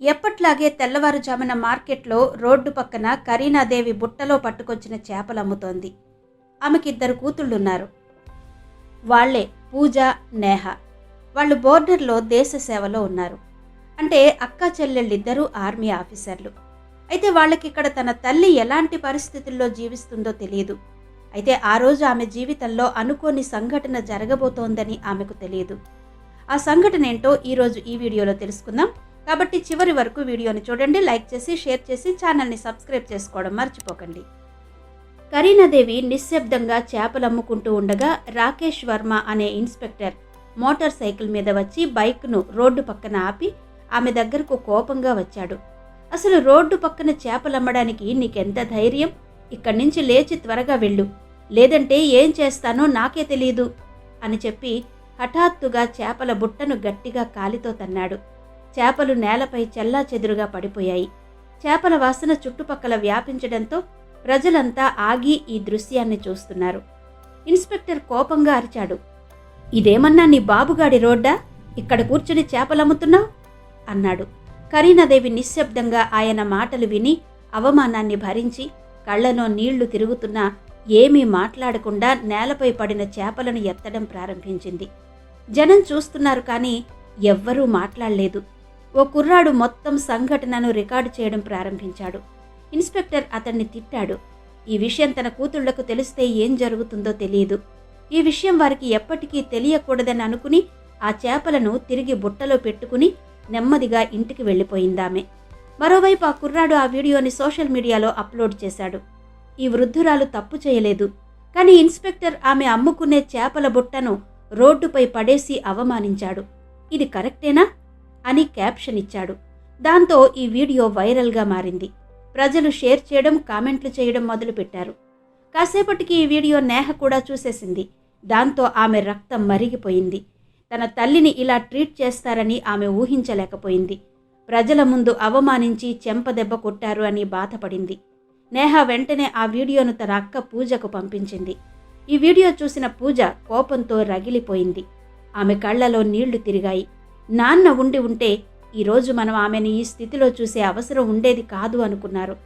ఎప్పట్లాగే తెల్లవారుజామున మార్కెట్లో రోడ్డు పక్కన కరీనాదేవి బుట్టలో పట్టుకొచ్చిన చేపలు అమ్ముతోంది. ఆమెకిద్దరు కూతుళ్ళున్నారు. వాళ్ళే పూజ నేహ. వాళ్ళు బోర్డర్లో దేశ సేవలో ఉన్నారు. అంటే అక్క చెల్లెళ్ళిద్దరూ ఆర్మీ ఆఫీసర్లు. అయితే వాళ్ళకిక్కడ తన తల్లి ఎలాంటి పరిస్థితుల్లో జీవిస్తుందో తెలియదు అయితే ఆ రోజు ఆమె జీవితంలో అనుకోని సంఘటన జరగబోతోందని ఆమెకు తెలియదు. ఆ సంఘటన ఏంటో ఈరోజు ఈ వీడియోలో తెలుసుకుందాం. కాబట్టి చివరి వరకు వీడియోని చూడండి లైక్ చేసి షేర్ చేసి ఛానల్ని సబ్స్క్రైబ్ చేసుకోవడం మర్చిపోకండి. కరీనాదేవి నిశ్శబ్దంగా చేపలు అమ్ముకుంటూ ఉండగా రాకేష్ వర్మ అనే ఇన్స్పెక్టర్ మోటార్ సైకిల్ మీద వచ్చి బైక్ను రోడ్డు పక్కన ఆపి ఆమె దగ్గరకు కోపంగా వచ్చాడు. అసలు రోడ్డు పక్కన చేపలు అమ్మడానికి నీకెంత ధైర్యం? ఇక్కడి నుంచి లేచి త్వరగా వెళ్ళు. లేదంటే ఏం చేస్తానో నాకే తెలియదు అని చెప్పి హఠాత్తుగా చేపల బుట్టను గట్టిగా కాలితో తన్నాడు. చేపలు నేలపై చెల్లా చెదురుగా పడిపోయాయి. చేపల వాసన చుట్టుపక్కల వ్యాపించడంతో ప్రజలంతా ఆగి ఈ దృశ్యాన్ని చూస్తున్నారు. ఇన్స్పెక్టర్ కోపంగా అరిచాడు. ఇదేమన్నా నీ బాబుగాడి రోడ్డా? ఇక్కడ కూర్చుని చేపలమ్ముతున్నావు? అన్నాడు. కరీనాదేవి నిశ్శబ్దంగా ఆయన మాటలు విని అవమానాన్ని భరించి కళ్ళలో నీళ్ళు తిరుగుతున్నా ఏమీ మాట్లాడకుండా నేలపై పడిన చేపలను ఎత్తడం ప్రారంభించింది. జనం చూస్తున్నారు కానీ ఎవ్వరూ మాట్లాడలేదు. ఓ కుర్రాడు మొత్తం సంఘటనను రికార్డు చేయడం ప్రారంభించాడు. ఇన్స్పెక్టర్ అతన్ని తిట్టాడు. ఈ విషయం తన కూతుళ్ళకు తెలిస్తే ఏం జరుగుతుందో తెలియదు. ఈ విషయం వారికి ఎప్పటికీ తెలియకూడదని అనుకుని ఆ చేపలను తిరిగి బుట్టలో పెట్టుకుని నెమ్మదిగా ఇంటికి వెళ్ళిపోయిందామె. మరోవైపు ఆ కుర్రాడు ఆ వీడియోని సోషల్ మీడియాలో అప్లోడ్ చేశాడు. ఈ వృద్ధురాలు తప్పు చేయలేదు. కానీ ఇన్స్పెక్టర్ ఆమె అమ్ముకునే చేపల బుట్టను రోడ్డుపై పడేసి అవమానించాడు. ఇది కరెక్టేనా? అని క్యాప్షన్ ఇచ్చాడు. దాంతో ఈ వీడియో వైరల్గా మారింది. ప్రజలు షేర్ చేయడం కామెంట్లు చేయడం మొదలుపెట్టారు. కాసేపటికి ఈ వీడియో నేహ కూడా చూసేసింది. దాంతో ఆమె రక్తం మరిగిపోయింది. తన తల్లిని ఇలా ట్రీట్ చేస్తారని ఆమె ఊహించలేకపోయింది. ప్రజల ముందు అవమానించి చెంపదెబ్బ కొట్టారు అని బాధపడింది. నేహ వెంటనే ఆ వీడియోను తన అక్క పూజకు పంపించింది. ఈ వీడియో చూసిన పూజ కోపంతో రగిలిపోయింది. ఆమె కళ్ళలో నీళ్ళు తిరిగాయి. నాన్న ఉండి ఉంటే ఈరోజు మనం ఆమెను ఈ స్థితిలో చూసే అవసరం ఉండేది కాదు అనుకున్నారు.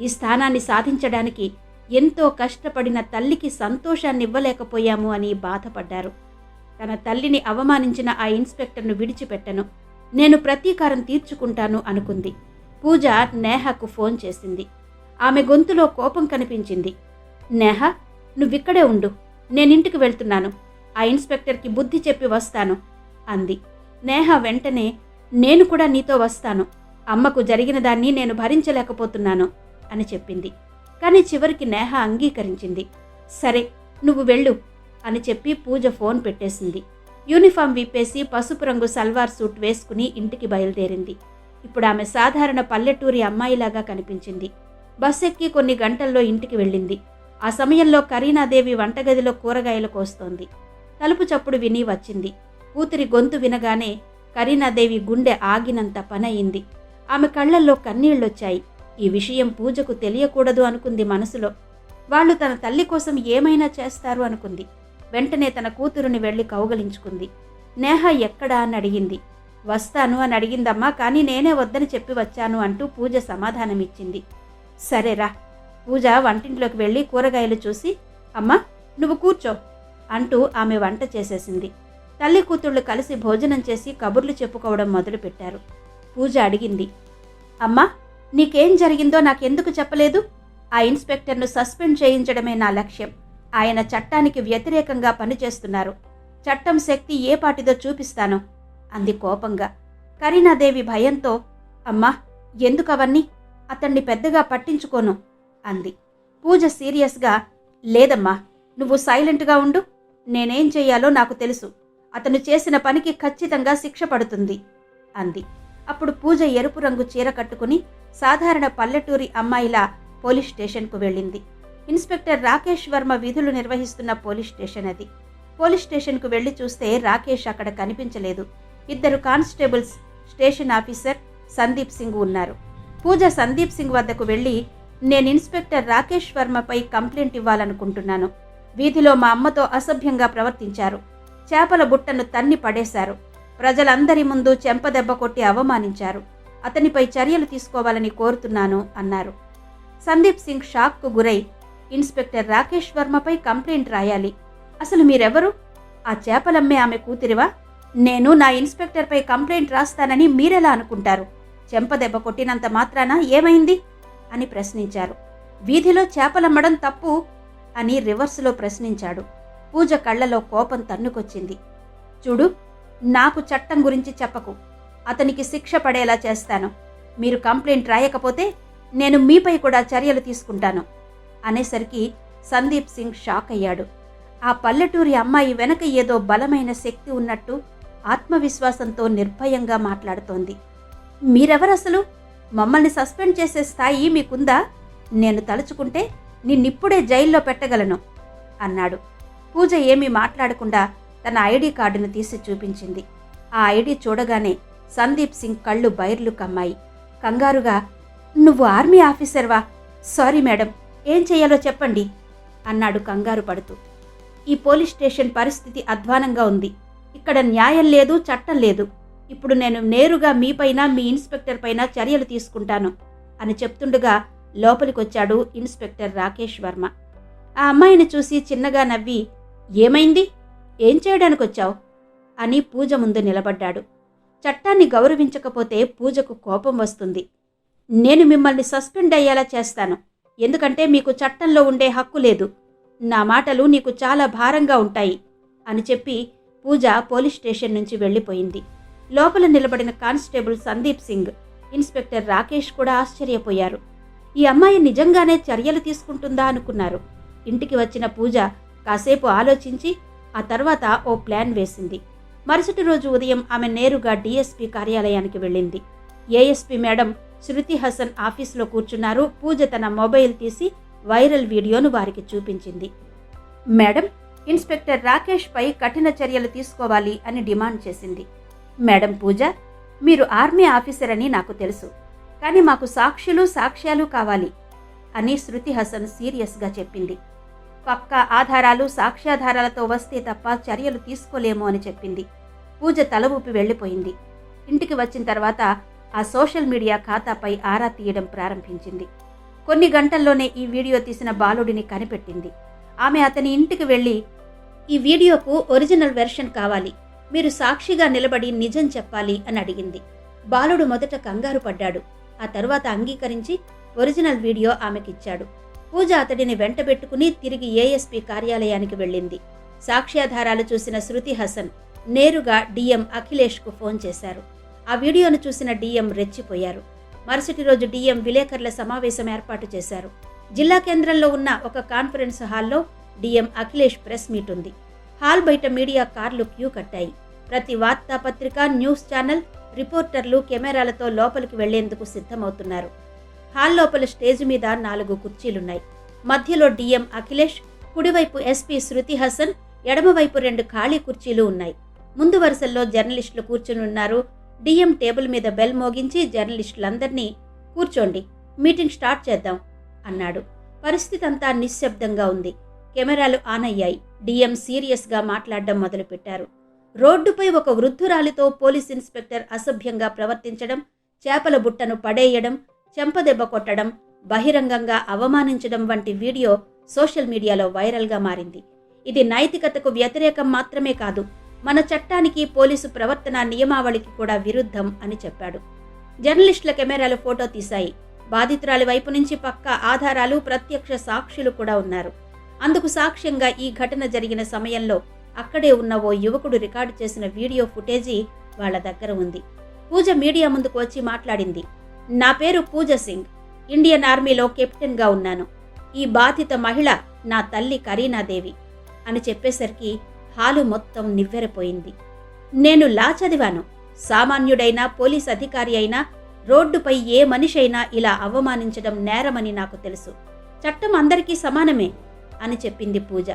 ఈ స్థానాన్ని సాధించడానికి ఎంతో కష్టపడిన తల్లికి సంతోషాన్ని ఇవ్వలేకపోయాము అని బాధపడ్డారు. తన తల్లిని అవమానించిన ఆ ఇన్స్పెక్టర్ను విడిచిపెట్టను. నేను ప్రతీకారం తీర్చుకుంటాను అనుకుంది. పూజ నేహకు ఫోన్ చేసింది. ఆమె గొంతులో కోపం కనిపించింది. నేహ నువ్విక్కడే ఉండు. నేనింటికి వెళ్తున్నాను. ఆ ఇన్స్పెక్టర్కి బుద్ధి చెప్పి వస్తాను అంది. నేహ వెంటనే నేను కూడా నీతో వస్తాను. అమ్మకు జరిగిన దాన్ని నేను భరించలేకపోతున్నాను అని చెప్పింది. కానీ చివరికి నేహ అంగీకరించింది. సరే నువ్వు వెళ్ళు అని చెప్పి పూజ ఫోన్ పెట్టేసింది. యూనిఫామ్ విప్పేసి పసుపు రంగు సల్వార్ సూట్ వేసుకుని ఇంటికి బయలుదేరింది. ఇప్పుడు ఆమె సాధారణ పల్లెటూరి అమ్మాయిలాగా కనిపించింది. బస్ ఎక్కి కొన్ని గంటల్లో ఇంటికి వెళ్ళింది. ఆ సమయంలో కరీనాదేవి వంటగదిలో కూరగాయలు కోస్తోంది. తలుపు చప్పుడు విని వచ్చింది. కూతురి గొంతు వినగానే కరీనాదేవి గుండె ఆగినంత పనయింది. ఆమె కళ్ళల్లో కన్నీళ్ళొచ్చాయి ఈ విషయం పూజకు తెలియకూడదు అనుకుంది మనసులో. వాళ్ళు తన తల్లి కోసం ఏమైనా చేస్తారు అనుకుంది. వెంటనే తన కూతురుని వెళ్ళి కౌగలించుకుంది. నేహ ఎక్కడా అని అడిగింది. వస్తాను అని అడిగిందమ్మా కానీ నేనే వద్దని చెప్పి వచ్చాను అంటూ పూజ సమాధానమిచ్చింది. సరేరా పూజ వంటింట్లోకి వెళ్ళి కూరగాయలు చూసి అమ్మా నువ్వు కూర్చో అంటూ ఆమె వంట చేసేసింది. తల్లి కూతుళ్ళు కలిసి భోజనం చేసి కబుర్లు చెప్పుకోవడం మొదలుపెట్టారు. పూజ అడిగింది. అమ్మా నీకేం జరిగిందో నాకెందుకు చెప్పలేదు? ఆ ఇన్స్పెక్టర్ను సస్పెండ్ చేయించడమే నా లక్ష్యం. ఆయన చట్టానికి వ్యతిరేకంగా పనిచేస్తున్నారు. చట్టం శక్తి ఏ పాటిదో చూపిస్తాను అంది కోపంగా. కరీనాదేవి భయంతో అమ్మా ఎందుకవన్నీ? అతన్ని పెద్దగా పట్టించుకోను అంది. పూజ సీరియస్గా లేదమ్మా నువ్వు సైలెంట్గా ఉండు నేనేం చెయ్యాలో నాకు తెలుసు. అతను చేసిన పనికి ఖచ్చితంగా శిక్ష పడుతుంది అంది. అప్పుడు పూజ ఎరుపు రంగు చీర కట్టుకుని సాధారణ పల్లెటూరి అమ్మాయిలా పోలీస్ స్టేషన్కు వెళ్ళింది. ఇన్స్పెక్టర్ రాకేష్ వర్మ విధులు నిర్వహిస్తున్న పోలీస్ స్టేషన్ అది. పోలీస్ స్టేషన్కు వెళ్ళి చూస్తే రాకేష్ అక్కడ కనిపించలేదు. ఇద్దరు constables station officer Sandeep Singh ఉన్నారు. పూజ సందీప్ సింగ్ వద్దకు వెళ్ళి నేను ఇన్స్పెక్టర్ రాకేష్ వర్మపై కంప్లైంట్ ఇవ్వాలనుకుంటున్నాను. వీధిలో మా అమ్మతో అసభ్యంగా ప్రవర్తించారు. చేపల బుట్టను తన్ని పడేశారు. ప్రజలందరి ముందు చెంపదెబ్బ కొట్టి అవమానించారు. అతనిపై చర్యలు తీసుకోవాలని కోరుతున్నాను అన్నారు. సందీప్ సింగ్ షాక్కు గురై ఇన్స్పెక్టర్ రాకేష్ వర్మపై కంప్లైంట్ రాయాలి. అసలు మీరెవరు? ఆ చేపలమ్మే ఆమె కూతురివా? నేను నా ఇన్స్పెక్టర్పై కంప్లైంట్ రాస్తానని మీరెలా అనుకుంటారు? చెంపదెబ్బ కొట్టినంత మాత్రాన ఏమైంది? అని ప్రశ్నించారు. వీధిలో చేపలమ్మడం తప్పు అని రివర్స్లో ప్రశ్నించాడు. పూజ కళ్ళలో కోపం తన్నుకొచ్చింది. చూడు నాకు చట్టం గురించి చెప్పకు. అతనికి శిక్ష పడేలా చేస్తాను. మీరు కంప్లైంట్ రాయకపోతే నేను మీపై కూడా చర్యలు తీసుకుంటాను. అనేసరికి సందీప్ సింగ్ షాక్ అయ్యాడు. ఆ పల్లెటూరి అమ్మాయి వెనక ఏదో బలమైన శక్తి ఉన్నట్టు ఆత్మవిశ్వాసంతో నిర్భయంగా మాట్లాడుతోంది. మీరెవరసలు? మమ్మల్ని సస్పెండ్ చేసే స్థాయి మీకుందా? నేను తలుచుకుంటే నిన్నిప్పుడే జైల్లో పెట్టగలను అన్నాడు. పూజ ఏమీ మాట్లాడకుండా తన ఐడి కార్డును తీసి చూపించింది. ఆ ఐడి చూడగానే సందీప్ సింగ్ కళ్ళు బైర్లు కమ్మాయి. కంగారుగా నువ్వు ఆర్మీ ఆఫీసర్వా సారీ మేడం ఏం చేయాలో చెప్పండి అన్నాడు కంగారు పడుతూ. ఈ పోలీస్ స్టేషన్ పరిస్థితి అధ్వానంగా ఉంది. ఇక్కడ న్యాయం లేదు చట్టం లేదు. ఇప్పుడు నేను నేరుగా మీపైన మీ ఇన్స్పెక్టర్ పైన చర్యలు తీసుకుంటాను అని చెప్తుండగా లోపలికొచ్చాడు ఇన్స్పెక్టర్ రాకేష్ వర్మ. ఆ అమ్మాయిని చూసి చిన్నగా నవ్వి ఏమైంది? ఏం చేయడానికి వచ్చావు అని పూజ ముందు నిలబడ్డాడు. చట్టాన్ని గౌరవించకపోతే పూజకు కోపం వస్తుంది. నేను మిమ్మల్ని సస్పెండ్ అయ్యేలా చేస్తాను. ఎందుకంటే మీకు చట్టంలో ఉండే హక్కు లేదు. నా మాటలు నీకు చాలా భారంగా ఉంటాయి అని చెప్పి పూజ పోలీస్ స్టేషన్ నుంచి వెళ్ళిపోయింది. లోపల నిలబడిన కానిస్టేబుల్ సందీప్ సింగ్ ఇన్స్పెక్టర్ రాకేష్ కూడా ఆశ్చర్యపోయారు. ఈ అమ్మాయి నిజంగానే చర్యలు తీసుకుంటుందా అనుకున్నారు. ఇంటికి వచ్చిన పూజ కాసేపు ఆలోచించి ఆ తర్వాత ఓ ప్లాన్ వేసింది. మరుసటి రోజు ఉదయం ఆమె నేరుగా డిఎస్పి కార్యాలయానికి వెళ్ళింది. ఏఎస్పీ మేడం శృతి హసన్ ఆఫీస్లో కూర్చున్నారు. పూజ తన మొబైల్ తీసి వైరల్ వీడియోను వారికి చూపించింది. మేడం ఇన్స్పెక్టర్ రాకేష్పై కఠిన చర్యలు తీసుకోవాలి అని డిమాండ్ చేసింది. మేడం పూజ మీరు ఆర్మీ ఆఫీసర్ అని నాకు తెలుసు. కానీ మాకు సాక్షులు సాక్ష్యాలు కావాలి అని శృతి హసన్ సీరియస్గా చెప్పింది. పక్క ఆధారాలు సాక్ష్యాధారాలతో వస్తే తప్ప చర్యలు తీసుకోలేము అని చెప్పింది. పూజ తల ఊపి వెళ్ళిపోయింది. ఇంటికి వచ్చిన తర్వాత ఆ సోషల్ మీడియా ఖాతాపై ఆరా తీయడం ప్రారంభించింది. కొన్ని గంటల్లోనే ఈ వీడియో తీసిన బాలుడిని కనిపెట్టింది. ఆమె అతని ఇంటికి వెళ్ళి ఈ వీడియోకు ఒరిజినల్ వెర్షన్ కావాలి. మీరు సాక్షిగా నిలబడి నిజం చెప్పాలి అని అడిగింది. బాలుడు మొదట కంగారు పడ్డాడు. ఆ తర్వాత అంగీకరించి ఒరిజినల్ వీడియో ఆమెకిచ్చాడు. పూజ అతడిని వెంటబెట్టుకుని తిరిగి ఏఎస్పీ కార్యాలయానికి వెళ్ళింది. సాక్ష్యాధారాలు చూసిన శృతి హసన్ నేరుగా డిఎం అఖిలేష్కు ఫోన్ చేశారు. ఆ వీడియోను చూసిన డిఎం రెచ్చిపోయారు. మరుసటి రోజు డిఎం విలేకరుల సమావేశం ఏర్పాటు చేశారు. జిల్లా కేంద్రంలో ఉన్న ఒక కాన్ఫరెన్స్ హాల్లో డిఎం అఖిలేష్ ప్రెస్ మీట్ ఉంది. హాల్ బయట మీడియా కార్లు క్యూ కట్టాయి. ప్రతి వార్తాపత్రిక న్యూస్ ఛానల్ రిపోర్టర్లు కెమెరాలతో లోపలికి వెళ్ళేందుకు సిద్ధమవుతున్నారు. హాల్ లోపల స్టేజ్ మీద నాలుగు కుర్చీలున్నాయి. మధ్యలో డిఎం అఖిలేష్ కుడివైపు ఎస్పీ శృతి హసన్ ఎడమవైపు రెండు ఖాళీ కుర్చీలు ఉన్నాయి. ముందు వరుసల్లో జర్నలిస్టులు కూర్చుని ఉన్నారు డిఎం టేబుల్ మీద బెల్ మోగించి జర్నలిస్టులందరినీ కూర్చోండి మీటింగ్ స్టార్ట్ చేద్దాం అన్నాడు. పరిస్థితి అంతా నిశ్శబ్దంగా ఉంది. కెమెరాలు ఆన్ అయ్యాయి. డిఎం సీరియస్గా మాట్లాడడం మొదలుపెట్టారు. రోడ్డుపై ఒక వృద్ధురాలితో పోలీస్ ఇన్స్పెక్టర్ అసభ్యంగా ప్రవర్తించడం చేపల బుట్టను పడేయడం చెంపదెబ్బ కొట్టడం బహిరంగంగా అవమానించడం వంటి వీడియో సోషల్ మీడియాలో వైరల్గా మారింది. ఇది నైతికతకు వ్యతిరేకం మాత్రమే కాదు మన చట్టానికి పోలీసు ప్రవర్తన నియమావళికి కూడా విరుద్ధం అని చెప్పాడు. జర్నలిస్టుల కెమెరాలు ఫోటో తీశాయి. బాధితురాలి వైపు నుంచి పక్క ఆధారాలు ప్రత్యక్ష సాక్షులు కూడా ఉన్నారు. అందుకు సాక్ష్యంగా ఈ ఘటన జరిగిన సమయంలో అక్కడే ఉన్న ఓ యువకుడు రికార్డు చేసిన వీడియో ఫుటేజీ వాళ్ళ దగ్గర ఉంది. పూజ మీడియా ముందుకు వచ్చి మాట్లాడింది. నా పేరు పూజ సింగ్. ఇండియన్ ఆర్మీలో కెప్టెన్గా ఉన్నాను. ఈ బాధిత మహిళ నా తల్లి కరీనాదేవి అని చెప్పేసరికి హాలు మొత్తం నివ్వెరపోయింది. నేను లా చదివాను. సామాన్యుడైన పోలీస్ అధికారి అయినా రోడ్డుపై ఏ మనిషి అయినా ఇలా అవమానించడం నేరమని నాకు తెలుసు. చట్టం అందరికీ సమానమే అని చెప్పింది పూజ.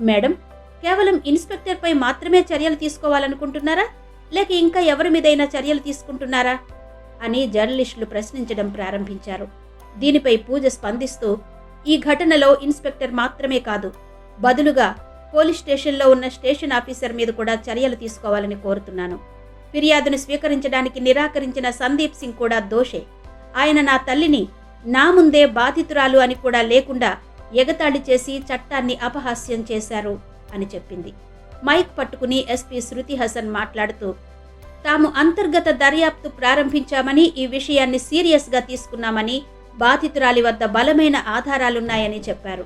మేడం కేవలం ఇన్స్పెక్టర్పై మాత్రమే చర్యలు తీసుకోవాలనుకుంటున్నారా? లేక ఇంకా ఎవరి మీదైనా చర్యలు తీసుకుంటున్నారా? అని జర్నలిస్టులు ప్రశ్నించడం ప్రారంభించారు. దీనిపై పూజ స్పందిస్తూ ఈ ఘటనలో ఇన్స్పెక్టర్ మాత్రమే కాదు బదులుగా పోలీస్ స్టేషన్లో ఉన్న స్టేషన్ ఆఫీసర్ మీద కూడా చర్యలు తీసుకోవాలని కోరుతున్నాను. ఫిర్యాదును స్వీకరించడానికి నిరాకరించిన సందీప్ సింగ్ కూడా దోషే. ఆయన నా తల్లిని నా ముందే బాధితురాలు అని కూడా లేకుండా ఎగతాళి చేసి చట్టాన్ని అపహాస్యం చేశారు అని చెప్పింది. మైక్ పట్టుకుని ఎస్పీ శృతి హసన్ మాట్లాడుతూ తాము అంతర్గత దర్యాప్తు ప్రారంభించామని ఈ విషయాన్ని సీరియస్గా తీసుకున్నామని బాధితురాలి వద్ద బలమైన ఆధారాలున్నాయని చెప్పారు.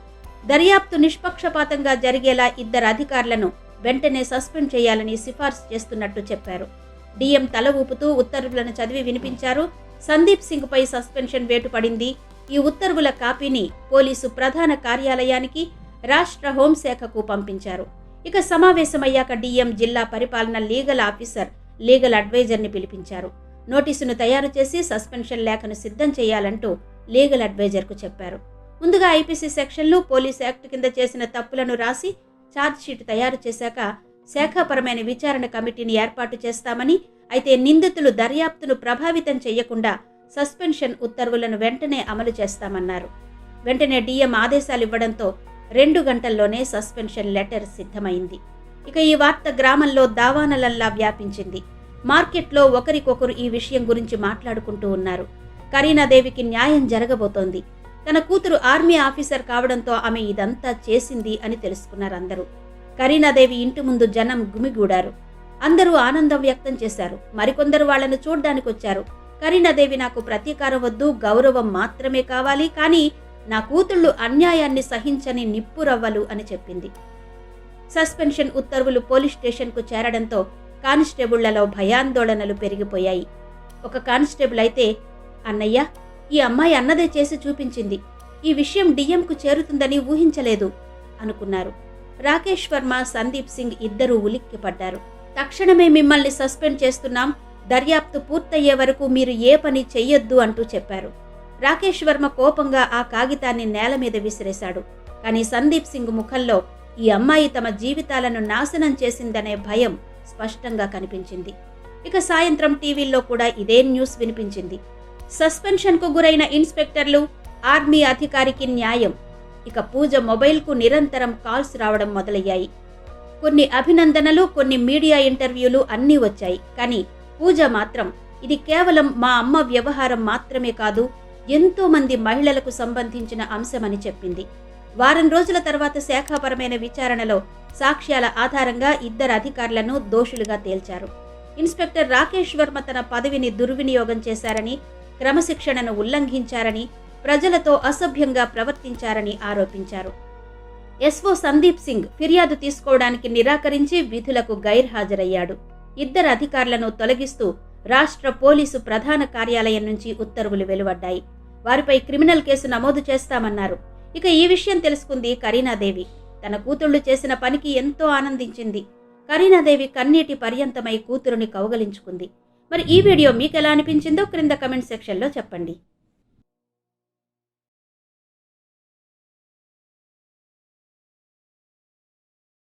దర్యాప్తు నిష్పక్షపాతంగా జరిగేలా ఇద్దరు అధికారులను వెంటనే సస్పెండ్ చేయాలని సిఫార్సు చేస్తున్నట్టు చెప్పారు. డిఎం తల ఊపుతూ ఉత్తర్వులను చదివి వినిపించారు. సందీప్ సింగ్ పై సస్పెన్షన్ వేటు పడింది ఈ ఉత్తర్వుల కాపీని పోలీసు ప్రధాన కార్యాలయానికి రాష్ట్ర హోంశాఖకు పంపించారు. ఇక సమావేశమయ్యాక డిఎం జిల్లా పరిపాలన లీగల్ ఆఫీసర్ లీగల్ అడ్వైజర్ని పిలిపించారు. నోటీసును తయారు చేసి సస్పెన్షన్ లేఖను సిద్ధం చేయాలంటూ లీగల్ అడ్వైజర్కు చెప్పారు. ముందుగా ఐపీసీ సెక్షన్లు పోలీస్ యాక్ట్ కింద చేసిన తప్పులను రాసి ఛార్జ్షీట్ తయారు చేశాక శాఖాపరమైన విచారణ కమిటీని ఏర్పాటు చేస్తామని అయితే నిందితులు దర్యాప్తును ప్రభావితం చేయకుండా సస్పెన్షన్ ఉత్తర్వులను వెంటనే అమలు చేస్తామన్నారు. వెంటనే డిఎం ఆదేశాలు ఇవ్వడంతో రెండు గంటల్లోనే సస్పెన్షన్ లెటర్ సిద్ధమైంది. ఇక ఈ వార్త గ్రామంలో దావానలల్లా వ్యాపించింది. మార్కెట్లో ఒకరికొకరు ఈ విషయం గురించి మాట్లాడుకుంటూ ఉన్నారు. కరీనాదేవికి న్యాయం జరగబోతోంది. తన కూతురు ఆర్మీ ఆఫీసర్ కావడంతో ఆమె ఇదంతా చేసింది అని తెలుసుకున్నారు అందరూ. కరీనాదేవి ఇంటి ముందు జనం గుమిగూడారు. అందరూ ఆనందం వ్యక్తం చేశారు. మరికొందరు వాళ్ళను చూడ్డానికి వచ్చారు కరీనాదేవి నాకు ప్రతీకారం వద్దు గౌరవం మాత్రమే కావాలి కానీ నా కూతుళ్ళు అన్యాయాన్ని సహించని నిప్పురవ్వలు అని చెప్పింది. సస్పెన్షన్ ఉత్తర్వులు పోలీస్ స్టేషన్కు చేరడంతో కానిస్టేబుళ్ళలో భయాందోళనలు పెరిగిపోయాయి. ఒక కానిస్టేబుల్ అయితే అన్నయ్య ఈ అమ్మాయి అన్నదే చేసి చూపించింది. ఈ విషయం డిఎంకు చేరుతుందని ఊహించలేదు అనుకున్నారు. రాకేష్ వర్మ సందీప్ సింగ్ ఇద్దరూ ఉలిక్కిపడ్డారు. తక్షణమే మిమ్మల్ని సస్పెండ్ చేస్తున్నాం. దర్యాప్తు పూర్తయ్యే వరకు మీరు ఏ పని చెయ్యొద్దు అంటూ చెప్పారు. రాకేష్ వర్మ కోపంగా ఆ కాగితాన్ని నేల మీద విసిరేశాడు. కానీ సందీప్ సింగ్ ముఖంలో ఈ అమ్మాయి తమ జీవితాలను నాశనం చేసిందనే భయం స్పష్టంగా కనిపించింది. ఇక సాయంత్రం టీవీల్లో కూడా ఇదే న్యూస్ వినిపించింది. సస్పెన్షన్కు గురైన ఇన్స్పెక్టర్లు ఆర్మీ అధికారికి న్యాయం. ఇక పూజ మొబైల్కు నిరంతరం కాల్స్ రావడం మొదలయ్యాయి. కొన్ని అభినందనలు కొన్ని మీడియా ఇంటర్వ్యూలు అన్నీ వచ్చాయి. కానీ పూజ మాత్రం ఇది కేవలం మా అమ్మ వ్యవహారం మాత్రమే కాదు ఎంతోమంది మహిళలకు సంబంధించిన అంశమని చెప్పింది. వారం రోజుల తర్వాత శాఖాపరమైన విచారణలో సాక్ష్యాల ఆధారంగా ఇద్దరు అధికారులను దోషులుగా తేల్చారు. ఇన్స్పెక్టర్ రాకేష్ వర్మ తన పదవిని దుర్వినియోగం చేశారని క్రమశిక్షణను ఉల్లంఘించారని ప్రజలతో అసభ్యంగా ప్రవర్తించారని ఆరోపించారు. ఎస్ఓ సందీప్ సింగ్ ఫిర్యాదు తీసుకోవడానికి నిరాకరించి విధులకు గైర్హాజరయ్యాడు. ఇద్దరు అధికారులను తొలగిస్తూ రాష్ట్ర పోలీసు ప్రధాన కార్యాలయం నుంచి ఉత్తర్వులు వెలువడ్డాయి. వారిపై క్రిమినల్ కేసు నమోదు చేస్తామన్నారు. ఇక ఈ విషయం తెలుసుకుంది కరీనాదేవి. తన కూతుళ్ళు చేసిన పనికి ఎంతో ఆనందించింది. కరీనాదేవి కన్నీటి పర్యంతమై కూతురుని కౌగలించుకుంది. మరి ఈ వీడియో మీకు ఎలా అనిపించిందో క్రింద కమెంట్ సెక్షన్లో చెప్పండి.